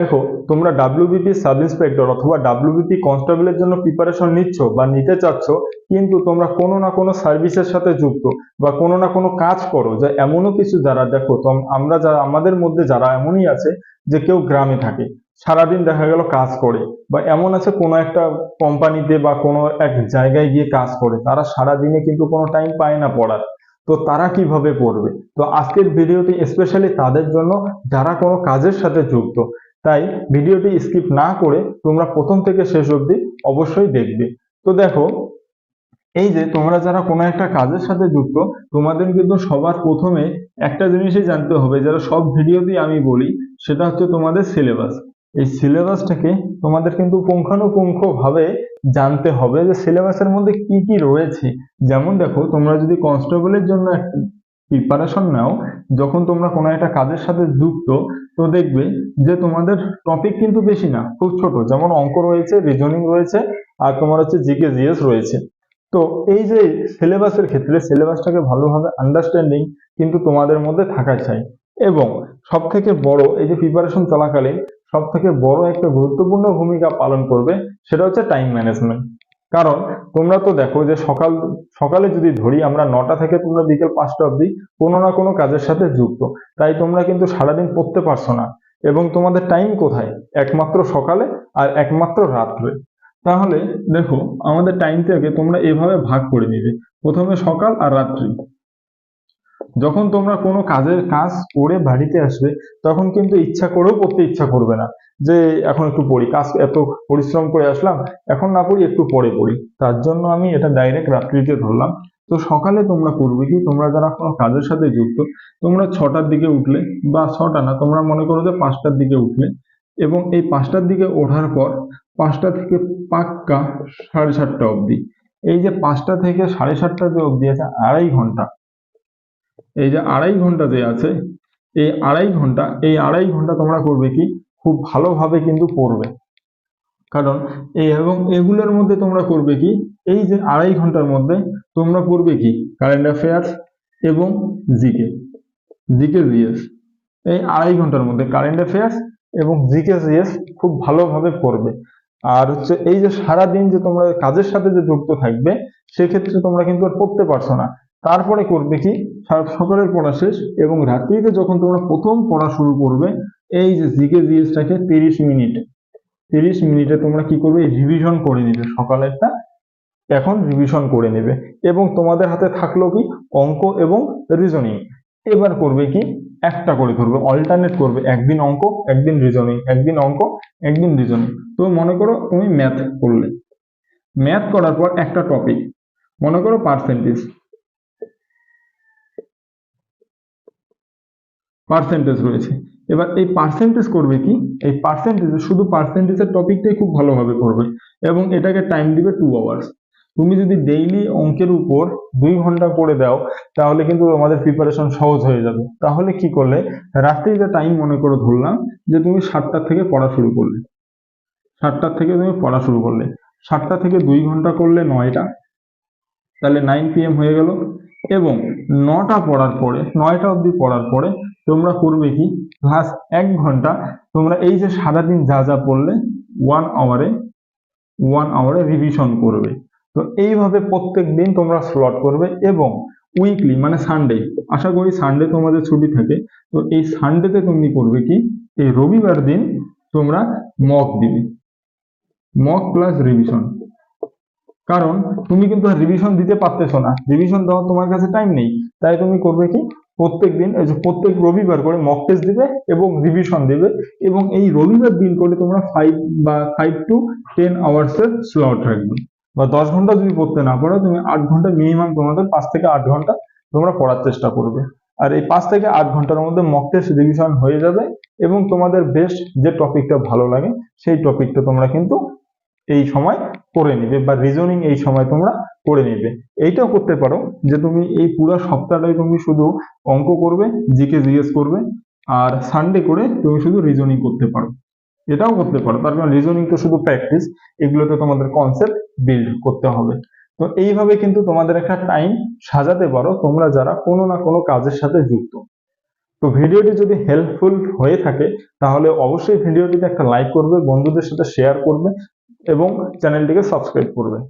দেখো, তোমরা WBP sub inspector অথবা ডাব্লিউবিপি কনস্টেবলের জন্য প্রিপারেশন নিচ্ছ বা নিতে চাচ্ছ, কিন্তু তোমরা কোনো না কোনো সার্ভিসের সাথে যুক্ত বা কোনো না কোনো কাজ করো যে এমনও কিছু যারা, দেখো আমরা যারা আমাদের মধ্যে যারা এমনই আছে যে কেউ গ্রামে থাকে, সারাদিন দেখা গেল কাজ করে বা এমন আছে কোনো একটা কোম্পানিতে বা কোনো এক জায়গায় গিয়ে কাজ করে, তারা সারাদিনে কিন্তু কোনো টাইম পায় না পড়ার। তো তারা কীভাবে পড়বে তো আজকের ভিডিওটি স্পেশালি তাদের জন্য যারা কোনো কাজের সাথে যুক্ত তাই ভিডিওটি স্কিপ না করে তোমরা প্রথম থেকে শেষ অবধি অবশ্যই দেখবে। তো দেখো, এই যে তোমরা যারা কোনো একটা কাজের সাথে যুক্ত, তোমাদের কিন্তু সবার প্রথমে একটা জিনিসই জানতে হবে যারা সব ভিডিওতেই আমি বলি, সেটা হচ্ছে তোমাদের সিলেবাস এই সিলেবাসটাকে তোমাদের কিন্তু পুঙ্খানুপুঙ্খভাবে জানতে হবে যে সিলেবাসের মধ্যে কি কি রয়েছে। যেমন দেখো, তোমরা যদি কনস্টেবলের জন্য প্রিপারেশন নাও, যখন তোমরা কোনো একটা কাজের সাথে যুক্ত, তো দেখবে যে তোমাদের টপিক কিন্তু বেশি না, খুব ছোট। যেমন অঙ্ক রয়েছে রিজনিং রয়েছে, আর তোমার হচ্ছে জিকে জিএস রয়েছে। তো এই যে সিলেবাসের ক্ষেত্রে সিলেবাসটাকে ভালোভাবে আন্ডারস্ট্যান্ডিং কিন্তু তোমাদের মধ্যে থাকা চাই। এবং সব থেকে বড় এই যে প্রিপারেশন চলাকালীন সব থেকে বড় একটা গুরুত্বপূর্ণ ভূমিকা পালন করবে, সেটা হচ্ছে টাইম ম্যানেজমেন্ট কারণ তোমরা তো দেখো যে সকাল, সকালে যদি ধরি আমরা নটা থেকে তোমরা বিকেল পাঁচটা অবধি কোনো না কোনো কাজের সাথে যুক্ত। তাই তোমরা কিন্তু সারাদিন পড়তে পারছ না। এবং তোমাদের টাইম কোথায়? একমাত্র সকালে আর একমাত্র রাত্রে। তাহলে দেখো, আমাদের টাইমটাকে তোমরা এভাবে ভাগ করে নিবে। প্রথমে সকাল আর রাত্রি। যখন তোমরা কোনো কাজের কাজ করে বাড়িতে আসবে, তখন কিন্তু ইচ্ছা করেও পড়তে ইচ্ছা করবে না যে, এখন একটু পড়ি। কাজ এত পরিশ্রম করে আসলাম, এখন না পড়ি, একটু পরে পড়ি। তার জন্য আমি এটা ডাইরেক্ট রাত্রিতে ধরলাম। তো সকালে তোমরা করবে কি, তোমরা যারা কোনো কাজের সাথে যুক্ত, তোমরা ছটার দিকে উঠলে বা ছটা না, তোমরা মনে করো যে পাঁচটার দিকে উঠলে এবং এই পাঁচটার দিকে ওঠার পর পাঁচটা থেকে পাক্কা সাড়ে সাতটা অবধি। এই যে পাঁচটা থেকে সাড়ে সাতটা যে অবধি আছে, আড়াই ঘণ্টা এই যে আড়াই ঘণ্টা যে আছে, এই আড়াই ঘণ্টা, এই আড়াই ঘণ্টা তোমরা করবে কি? খুব ভালোভাবে কিন্তু পড়বে। কারণ এই এবং এগুলোর মধ্যে তোমরা করবে কি? এই যে আড়াই ঘণ্টার মধ্যে তোমরা পড়বে কি? কারেন্ট অ্যাফেয়ার্স এবং জিকে জিকে জিএস এই আড়াই ঘণ্টার মধ্যে কারেন্ট অ্যাফেয়ার্স এবং জিকে জিএস খুব ভালোভাবে পড়বে। আর হচ্ছে এই যে সারা দিন যে তোমরা কাজের সাথে যে যুক্ত থাকবে, সেক্ষেত্রে তোমরা কিন্তু আর পড়তে পারছ না। তারপরে করবে কি সকালের পড়া শেষ এবং রাত্রিতে যখন তোমরা প্রথম পড়া শুরু করবে, এই যে জিকে জিএসটাকে তিরিশ মিনিটে তিরিশ মিনিটে তোমরা কি করবে রিভিশন করে নিবে সকালেরটা, এখন রিভিশন করে নেবে এবং তোমাদের হাতে থাকল কি, অঙ্ক এবং রিজনিং এবার করবে কি, একটা করে ধরবে অল্টারনেট করবে, একদিন অঙ্ক, একদিন রিজনিং একদিন অঙ্ক, একদিন রিজনিং তো মনে করো তুমি ম্যাথ করলে। ম্যাথ করার পর একটা টপিক মনে করো পার্সেন্টেজ পার্সেন্টেজ রয়েছে। এবার এই পার্সেন্টেজ করবে কি? এই পার্সেন্টেজ শুধু পার্সেন্টেজের টপিকটাই খুব ভালোভাবে করবে এবং এটাকে টাইম দিবে টু আওয়ার্স তুমি যদি ডেইলি অঙ্কের উপর দুই ঘণ্টা পড়ে দাও, তাহলে কিন্তু আমাদের প্রিপারেশন সহজ হয়ে যাবে। তাহলে কি করলে? রাত্রি যে টাইম মনে করে ধরলাম যে তুমি সাতটার থেকে পড়া শুরু করলে। সাতটার থেকে তুমি পড়া শুরু করলে। সাতটা থেকে দুই ঘণ্টা করলে নয়টা। তাহলে নাইন পিএম হয়ে গেল। এবং নটা পড়ার পরে, নয়টা অবধি পড়ার পরে তোমরা করবে কি? প্লাস এক ঘণ্টা। তোমরা এই যে সারাদিন যা যা পড়লে ওয়ান আওয়ারে ওয়ান আওয়ারে রিভিশন করবে। তো এইভাবে প্রত্যেক দিন তোমরা স্লট করবে এবং উইকলি মানে সানডে আশা করি সানডে তোমাদের ছুটি থাকে। তো এই সানডেতে তুমি করবে কি? এই রবিবার দিন তোমরা মক দিবে। মক প্লাস রিভিশন কারণ তুমি কিন্তু রিভিশন দিতে পারতেছো না। রিভিশন দেওয়ার তোমার কাছে টাইম নেই। তাই তুমি করবে কি? প্রত্যেক দিন প্রত্যেক রবিবার করে মক টেস্ট দিবে এবং রিভিশন দিবে এবং এই রবিবার দিন করে তোমরা ফাইভ বা ফাইভ টু টেন আওয়ার্স এর স্লট রাখবে। বা দশ ঘণ্টা যদি পড়তে না পারো, তুমি আট ঘণ্টা মিনিমাম তোমাদের পাঁচ থেকে আট ঘণ্টা তোমরা পড়ার চেষ্টা করবে। আর এই পাঁচ থেকে আট ঘণ্টার মধ্যে মক টেস্ট রিভিশন হয়ে যাবে এবং তোমাদের বেস্ট যে টপিকটা ভালো লাগে, সেই টপিকটা তোমরা কিন্তু এই সময় করে নিবে বা রিজনিং এই সময় তোমরা করে নিবে। এইটাও করতে পারো যে তুমি এই পুরো সপ্তাহটাই তুমি শুধু অঙ্ক করবে, জিকে, জিএস করবে আর সানডে করে তুমি শুধু রিজনিং করতে পারো। এটাও করতে পারো। তার কারণ রিজনিং তো শুধু প্র্যাকটিস এগুলোতে তোমাদের কনসেপ্ট বিল্ড করতে হবে। তো এইভাবে কিন্তু তোমাদের একটা টাইম সাজাতে পারো তোমরা যারা কোনো না কোনো কাজের সাথে যুক্ত। তো ভিডিওটি যদি হেল্পফুল হয়ে থাকে, তাহলে অবশ্যই ভিডিওটিতে একটা লাইক করবে, বন্ধুদের সাথে শেয়ার করবে এবং চ্যানেলটিকে সাবস্ক্রাইব করবে।